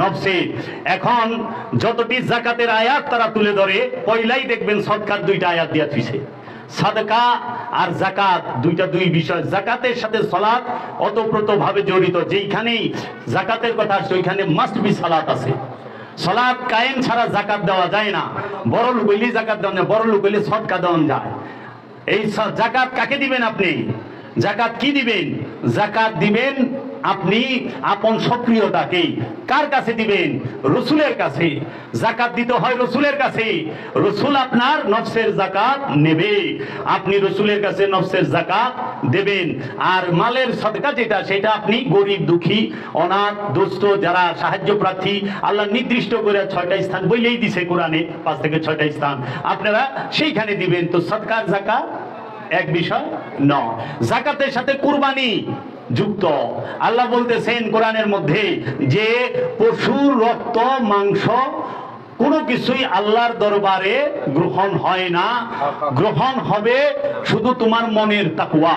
নফসে, এখন যতটি জাকাতের আয়াত তারা তুলে ধরে, পয়লাই দেখবেন সৎকার দুইটা আয়াত দিয়া থুইছে। সাদকা আর জাকাত, দুইটা দুই বিষয়। জাকাতের সাথে সলাৎ অতপ্রত ভাবে জড়িত। যেইখানেই জাকাতের কথা আসছে, ওইখানে মাস্ট বি সালাত আছে। সলাৎ কায়েম ছাড়া জাকাত দেওয়া যায় না। বড় লোক হইলে জাকাত দেওয়া যায়, বড় লোক হইলে সৎকা দেওয়া যায়। এই জাকাত কাকে দিবেন আপনি? জাকাত কি দিবেন? জাকাত দিবেন আপনি আপন সক্রিয়তাকে কার কাছে দিবেন? রসুলের কাছে। জাকাত দিতে হয় রসুলের কাছে। রসুল আপনার নফসের জাকাত নেবে। আপনি রসুলের কাছে নফসের জাকাত দেবেন। আর মালের সদকা যেটা, সেটা আপনি গরিব, দুঃখী, অনাথ, দুস্থ, যারা সাহায্য প্রার্থী, আল্লাহ নির্দিষ্ট করে ছয়টা স্থান বইলেই দিছে কোরআনে, পাঁচ থেকে ছয়টা স্থান। আপনারা সেইখানে দিবেন। তো সৎকার জাকাত এক বিষয় ন জাকাতের সাথে কুরবানি যুক্ত। আল্লাহ বলতেছেন কোরআনের মধ্যে যে পশুর রক্ত, মাংস কোনো কিছুই আল্লাহর দরবারে গ্রহণ হয় না। গ্রহণ হবে শুধু তোমার মনের তাকুয়া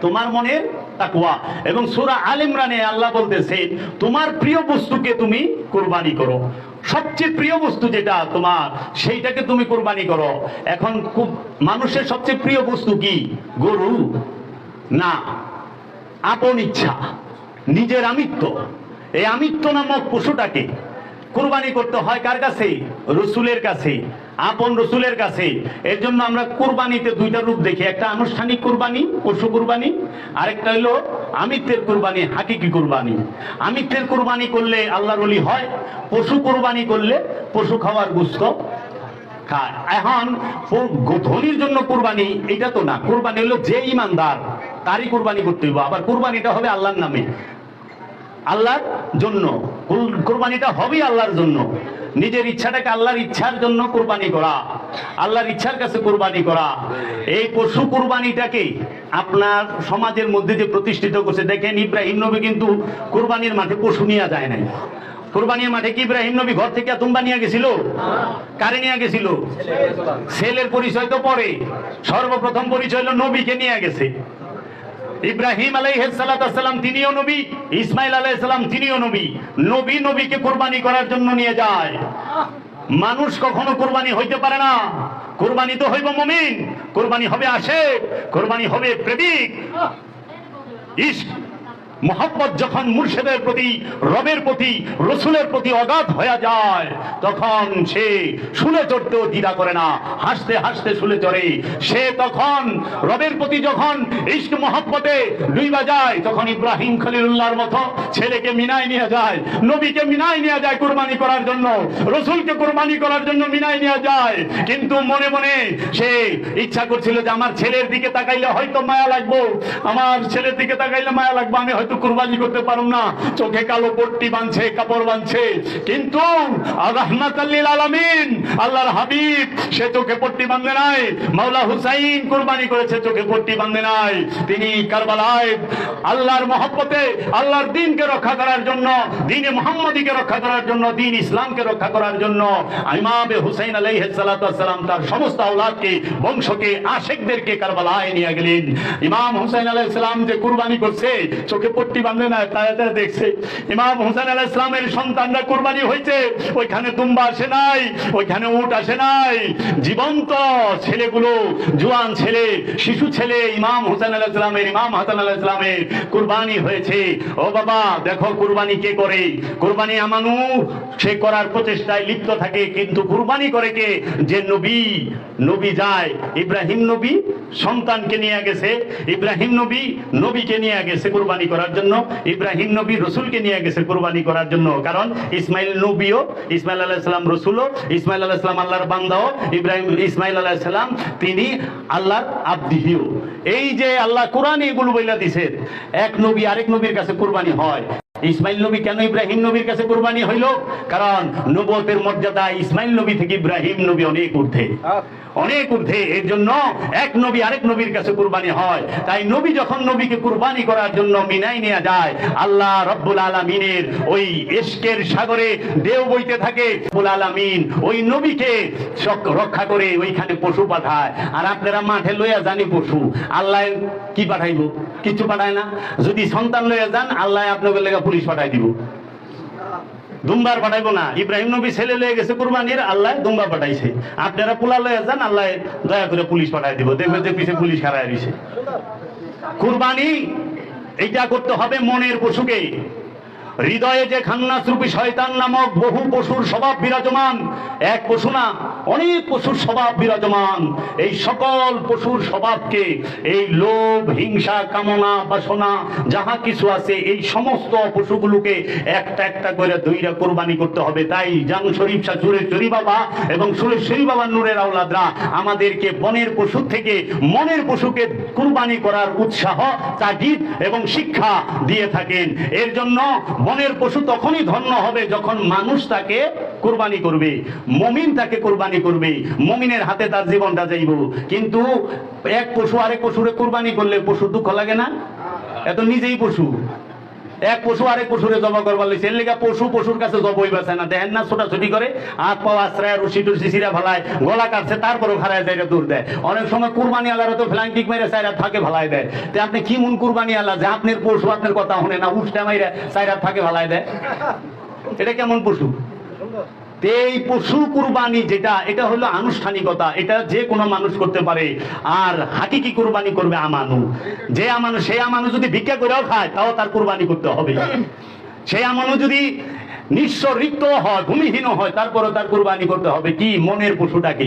তোমার মনের তাকুয়া এবং সূরা আল ইমরানে আল্লাহ বলতেছে তোমার প্রিয় বস্তুকে তুমি কুরবানি করো। সবচেয়ে প্রিয় বস্তু যেটা তোমার, সেইটাকে তুমি কুরবানি করো। এখন খুব, মানুষের সবচেয়ে প্রিয় বস্তু কি? গরু? না। আপন ইচ্ছা, নিজের আমিত্ব। এই আমিত্ব নামক পশুটাকে কুরবানি করতে হয় কার কাছে? রসুলের কাছে, আপন রসুলের কাছে। এর জন্য আমরা কুরবানিতে দুইটা রূপ দেখি। একটা আনুষ্ঠানিক কুরবানি, পশু কুরবানি, আরেকটা হলো আমিত্বের কুরবানি, হাকিকি কুরবানি। আমিত্বের কুরবানি করলে আল্লাহর হয়, পশু কুরবানি করলে পশু খাওয়ার গুস্ত। খায় এখন ধনির জন্য কুরবানি, এটা তো না। কুরবানি হলো যে ইমানদার, তারই কুরবানি করতে হইব। আবার কুরবানিটা হবে আল্লাহর নামে। আল্লাহর জন্য। কুর- কুরবানিটা হবেই আল্লাহর জন্য। নিজের ইচ্ছাটাকে আল্লাহর ইচ্ছার জন্য কুরবানি করা। আল্লাহর ইচ্ছার কাছে কুরবানি করা। এই পশু কুরবানিটাকে আপনার সমাজের মধ্যে যে প্রতিষ্ঠিত করছে, দেখেন ইব্রাহিম নবী কিন্তু কোরবানির মাঠে পশু নিয়ে যায় নাই। কুরবানির মাঠে কি ইব্রাহিম নবী ঘর থেকে তুম্বা নিয়ে গেছিল? কারে নিয়ে গেছিল? ছেলের পরিচয় তো পরে। সর্বপ্রথম পরিচয় হলো নবীকে নিয়ে গেছে। ইব্রাহিম আলাইহিসসালাম তিনিও নবী ইসমাইল আলাইহিসসালাম তিনিও নবী। নবী নবীকে কোরবানি করার জন্য নিয়ে যায়। মানুষ কখনো কোরবানি হইতে পারে না। কোরবানি তো হইব মুমিন কোরবানি হবে আসে কোরবানি হবে প্রেমিক। ইস্ক মোহাম্মদ যখন মুর্শেদের প্রতি, রবের প্রতি, রসুলের প্রতি অগাধ হয়ে যায়, তখন সে শুলে চড়তেও দ্বিধা করে না। হাসতে হাসতে শুলে চড়ে। সে তখন রবের প্রতি যখন ইস্ক মোহাম্মতে ডুইবা যায়, তখন ইব্রাহিম খলিলুল্লাহর মতো ছেলেকে মিনায় নিয়ে যায়, নবীকে মিনায় নিয়ে যায় কুরবানি করার জন্য, রসুলকে কুরবানি করার জন্য মিনায় নিয়ে যায়। কিন্তু মনে মনে সে ইচ্ছা করছিল যে আমার ছেলের দিকে তাকাইলে হয়তো মায়া লাগবো, আমার ছেলের দিকে তাকাইলে মায়া লাগবে, আমি হয়তো কুরবানি করতে পারব না। চোখে কালো পট্টি বাঁধছে, কাপড় বাঁধছে। কিন্তু আল্লাহর হাবিব, সে চোখে পট্টি বাঁধে নাই। মাওলা হুসাইন কুরবানি করেছে, চোখে পট্টি বাঁধে নাই। তিনি কারবালায় আল্লাহর মহব্বতে, আল্লাহর দিনকে রক্ষা করার জন্য, দিনে মোহাম্মদীকে রক্ষা করার জন্য, দিন ইসলামকে রক্ষা করার জন্য, ইমামে হুসাইন ওয়াসসালাম তার সমস্ত আওলাদকে, বংশকে, আশেকদেরকে কারবালায় নিয়ে গেলেন। ইমাম হুসাইন আলাইহিস সালাম যে কুরবানি করছে, চোখে পট্টি বাঁধে না, তারা তারা দেখছে। ইমাম হুসাইন আলাইহিস সালামের সন্তানরা কুরবানি হয়েছে, ওইখানে দুম্বা আসে নাই, ওইখানে উট আসে নাই। জীবন্ত ছেলেগুলো, জোয়ান ছেলে, শিশু ছেলে ইমাম হুসাইন আলাইহিস সালামের, ইমাম হাসান আলাইহিস সালামের কুরবানি হয়েছে। ও বাবা, দেখো কুরবানি কে করে? কুরবানি আমানু, সে করার প্রচেষ্টায় লিপ্ত থাকে, কিন্তু কুরবানি করে কে? যে নবী নবী যায়। ইব্রাহিম নবী সন্তানকে নিয়ে গেছে, ইব্রাহিম নবী নবীকে নিয়ে গেছে কুরবানি করার জন্য, ইব্রাহিম নবী রসুলকে নিয়ে গেছে কুরবানি করার জন্য। কারণ ইসমাইল নবীও, ইসমাইল আলাইহিস সালাম রসুলও, ইসমাইল আলাইহিস সালাম আল্লাহর বান্দাও, ইব্রাহিম, ইসমাইল আলাইহিস সালাম তিনি আল্লাহর আব্দিহিও। এই যে আল্লাহ কোরআন এগুলো বইলা দিছেন এক নবী আরেক নবীর কাছে কুরবানি হয়। ইসমাইল নবী কেন ইব্রাহিম নবীর কাছে কুরবানি হইল? কারণ নবতের মর্যাদা ইসমাইল নবী থেকে ইব্রাহিম নবী অনেক ঊর্ধ্বে। অনেক ঊর্ধ্বে। এর জন্য এক নবী আরেক নবীর কাছে কুরবানি হয়। তাই নবী যখন নবীকে কুরবানি করার জন্য মিনাই নিয়ে যায়, আল্লাহ রব্বুল আলামিনের ওই এশকের সাগরে দেও বইতে থাকে, রব্বুল আলামিন ওই নবীকে রক্ষা করে ওইখানে পশু পাঠায়। আর আপনারা মাঠে লইয়া জানি পশু। আল্লাহ কি পাঠাইব? কিছু পাঠায় না। যদি সন্তান লইয়া যান, আল্লাহ আপনাকে লেগে পুলিশ পাঠাই দিব। দুম্বার পাঠাইবো না। ইব্রাহিম নবী ছেলে লয়ে গেছে কুরবানির, আল্লাহ দুম্বা পাঠাইছে। আপনারা পোলা লয়ে যান, আল্লাহ দয়া করে পুলিশ পাঠাই দিব। দেখবে যে পিছিয়ে পুলিশ খারায় দিছে। কুরবানি, এইটা করতে হবে মনের পশুকে। হৃদয়ে যে খান্নাস রূপী শয়তান নামক বহু পশুর স্বভাব বিরাজমান। এক পশু না অনেক পশুর স্বভাব বিরাজমান। এই সকল পশুর স্বভাবকে, এই লোভ, হিংসা, কামনা, বাসনা, যাহা কিছু আছে, এই সমস্ত পশুগুলোকে একটা একটা করে দুইটা কোরবানি করতে হবে। তাই জান শরীফ শাহ সুরেশ্বরী বাবা এবং সুরেশ্বরী বাবা নূরের আওলাদরা আমাদেরকে বনের পশু থেকে মনের পশুকে কুরবানি করার উৎসাহ, তাগিদ এবং শিক্ষা দিয়ে থাকেন। এর জন্য বনের পশু তখনই ধন্য হবে যখন মানুষ তাকে কুরবানি করবে, মমিন তাকে কুরবানি করবে, মমিনের হাতে তার জীবনটা যাইব। কিন্তু এক পশু আরেক পশুরে কুরবানি করলে পশু দুঃখ লাগে না? এত নিজেই পশু। এক পশু আরেক পশুরে জবা করবার লইছে। এর পশু পশুর কাছে জবই বাঁচে না। দেখেন না, ছোটাছুটি করে, হাত পাও আশ্রয় রুসি টুসি সিরা ফেলায়, গলা কাটছে, তারপরও খারায় যায় দূর দেয়। অনেক সময় কুরবানি আলার তো ফ্লাইং কিক মেরে সাইরা থাকে, ভালাই দেয়। তে আপনি কি মন কুরবানি আলা যে আপনার পশু, আপনার কথা শুনে না, উষ্টা মাইরা সাইরা থাকে, ভালাই দেয়। এটা কেমন পশু? এই পশু কুরবানি যেটা, এটা হলো আনুষ্ঠানিকতা, এটা যে কোনো মানুষ করতে পারে। আর হাকি কি কুরবানি করবে আমানু? যে আমানু সে আমানু যদি ভিক্ষা করেও খায়, তাও তার কুরবানি করতে হবে। সেই আমানু যদি নিঃস্ব রিক্ত হয়, ভূমিহীন হয় তারপরে তার কুরবানি করতে হবে। কি? মনের পশুটাকে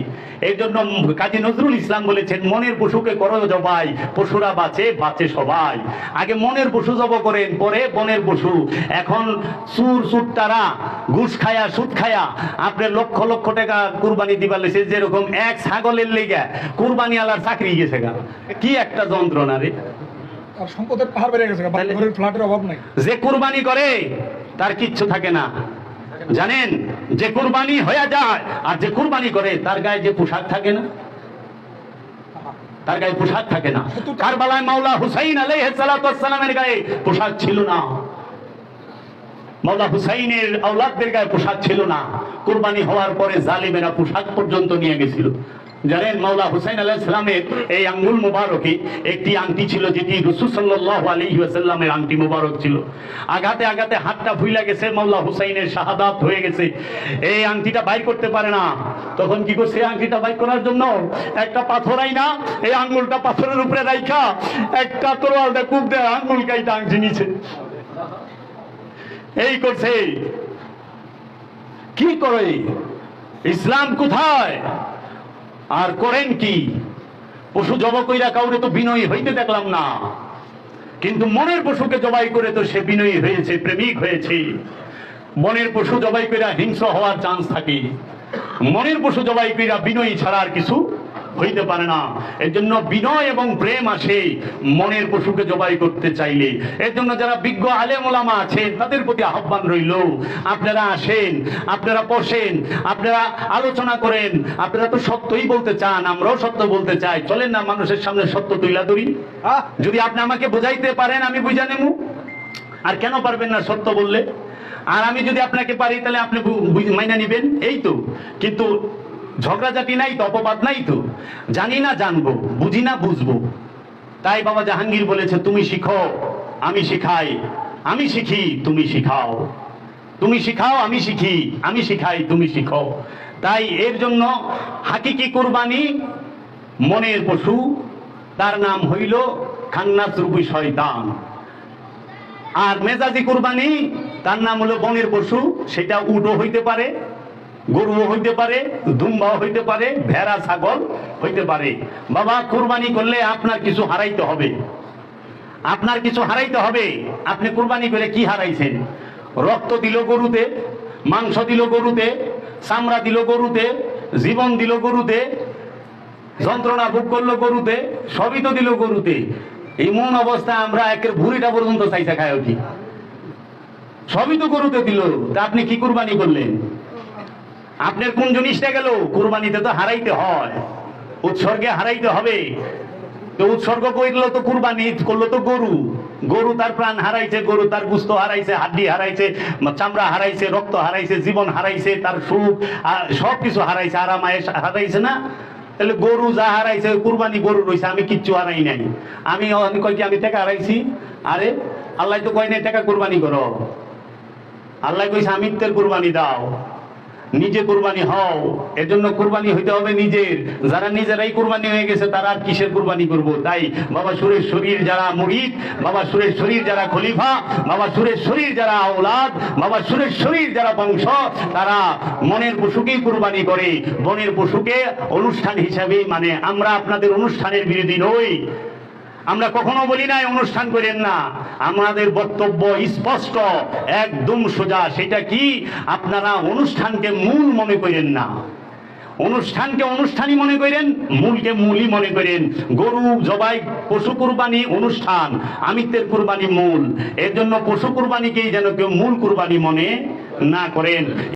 এই জন্য কাজী নজরুল ইসলাম বলেছেন, মনের পশুকে করো জবাই, পশুরা বাঁচে বাঁচে সবাই। আগে মনের পশু জব করেন, পরে বনের পশু। এখন সুর সুট্টারা ঘুষ খায়া, সুদ খায়া, আপনি লক্ষ লক্ষ টাকা কুরবানি দিবার লেছে যেরকম এক ছাগলের লেগে কুরবানি আলার চাকরি গেছে গা। কি একটা যন্ত্রণা রে। আর সম্পদের পাহাড় বেড়ে গেছে ঘরের ফ্ল্যাটের অভাব নাই। যে কুরবানি করে তার কিচ্ছু থাকে না। জানেন যে কুরবানি হয়ে যায় আর যে কুরবানি করে তার গায়ে যে পোশাক থাকে না? তার গায়ে পোশাক থাকে না। কারবালায় মাওলা হুসাইন গায়ে পোশাক ছিল না। মাওলা হুসাইনের আওলাদদের গায়ে পোশাক ছিল না। কুরবানি হওয়ার পরে জালিমেরা পোশাক পর্যন্ত নিয়ে গেছিল। জানেন মাওলা হুসাইন আলাইহিস সালামের এই আঙ্গুল মুবারকে, একটি আংটি ছিল যেটি রাসূল সাল্লাল্লাহু আলাইহি ওয়াসাল্লামের আংটি মুবারক ছিল। আগাতে আগাতে হাতটা ভুইলা গেছে, মাওলা হুসাইনের শাহাদাত হয়ে গেছে। এই আংটিটা বাইর করতে পারে না। তখন কি করছে আংটিটা বাইর করার জন্য? একটা পাথরাই না এই আঙ্গুলটা পাথরের উপরে রাইখা, একটা তরোয়াল দিয়ে কূপ দেয় আঙ্গুল কাইটা আংটি নিচে এই করছে। কি করে? ইসলাম কোথায়? আর করেন কি? পশু জব কইরা কাউরে তো বিনয়ী হইতে দেখলাম না। কিন্তু মনের পশুকে জবাই করে তো সে বিনয়ী হয়েছে, প্রেমিক হয়েছে। মনের পশু জবাই কইরা হিংস্র হওয়ার চান্স থাকে। মনের পশু জবাই কইরা বিনয়ী ছাড়া আর কিছু হইতে পারে না। এর জন্য বিনয় এবং প্রেম আসে মনের পশুকে জবাই করতে চাইলে। এর জন্য যারা বিজ্ঞ আলেম ওলামা আছেন তাদের প্রতি আহ্বান রইল। আপনারা আসেন আপনারা বসেন আপনারা আলোচনা করেন। আপনারা তো সত্যই বলতে চান আমরাও সত্য বলতে চাই। চলেন না মানুষের সামনে সত্য তুইলা ধরি। যদি আপনি আমাকে বোঝাইতে পারেন আমি বুঝা নেব আর কেন পারবেন না সত্য বললে? আর আমি যদি আপনাকে পারি তাহলে আপনি মাইনা নিবেন। এই তো। কিন্তু ঝগড়াঝাটি নাই তো অপবাদ নাই তো। জানি না জানব, বুঝি না বুঝব। তাই বাবা জাহাঙ্গীর বলেছে, তুমি শিখো, আমি শিখাই। আমি শিখি, তুমি শিখাও। তুমি শিখাও, আমি শিখি। আমি শিখাই, তুমি শিখো। তাই এর জন্য হাকিকি কুরবানি, মনের পশু, তার নাম হইল খান্নাস রূপী শয়তান। আর মেজাজি কুরবানি, তার নাম হলো বনের পশু, সেটা উটও হইতে পারে গরুও হইতে পারে, দুম্বাও হইতে পারে, ভেড়া, ছাগল হইতে পারে। বাবা, কুরবানি করলে আপনার কিছু হারাইতে হবে। আপনার কিছু হারাইতে হবে। আপনি কুরবানি করে কি হারাইছেন? রক্ত দিল গরুতে, মাংস দিল গরুতে, চামড়া দিল গরুতে, জীবন দিল গরুতে, যন্ত্রণা ভোগ করল গরুতে, সবই তো দিল গরুতে। এমন অবস্থায় আমরা একের ভুড়িটা পর্যন্ত চাইছে খায় উঠি সবই তো গরুতে দিল। তা আপনি কি কুরবানি করলেন? আপনার কোন জিনিসটা গেল? কুরবানিতে তো হারাইতে হয়। উৎসর্গে হারাইতে হবে। তো উৎসর্গ করল তো কুরবানি, করল তো গরু। গরু তার প্রাণ হারাইছে, গরু তার গুস্ত হারাইছে, হাড্ডি হারাইছে, চামড়া হারাইছে, রক্ত হারাইছে, জীবন হারাইছে, তার সুখ সব কিছু হারাইছে আরাম হারাইছে না? তাহলে গরু যা হারাইছে, কুরবানি গরু রয়েছে আমি কিচ্ছু হারাই নাই। আমি আমি কয় কি আমি টাকা হারাইছি? আরে, আল্লাহ তো কয় নাই, টাকা কুরবানি করো। আল্লাহ কইছে আমিত্বের কুরবানি দাও। নিজে কুরবানি হও। এজন্য কুরবানি হইতে হবে নিজের। যারা নিজেরাই কুরবানি হয়ে গেছে, তারা আর কিসের কুরবানি করব? তাই বাবা সুরেশ শরীর যারা মুরিদ, বাবা সুরেশ শরীর যারা খলিফা, বাবা সুরেশ শরীর যারা আওলাদ, বাবা সুরেশ শরীর যারা বংশ, তারা মনের পশুকেই কুরবানি করে। বনের পশুকে অনুষ্ঠান হিসাবে মানে। আমরা আপনাদের অনুষ্ঠানের বিরোধী নই। আমরা কখনো বলি নাই অনুষ্ঠান করেন না। আমাদের বক্তব্য স্পষ্ট, একদম সোজা। সেটা কি? আপনারা অনুষ্ঠানকে মূল মনে করেন না। অনুষ্ঠানকে অনুষ্ঠানই মনে করেন, মূলকে মূলই মনে করেন। গরু, জবাই, পশু কুরবানি অনুষ্ঠান, আমিত্বের কুরবানি মূল। এর জন্য পশু কুরবানিকেই যেন কেউ মূল কুরবানি মনে না করেন।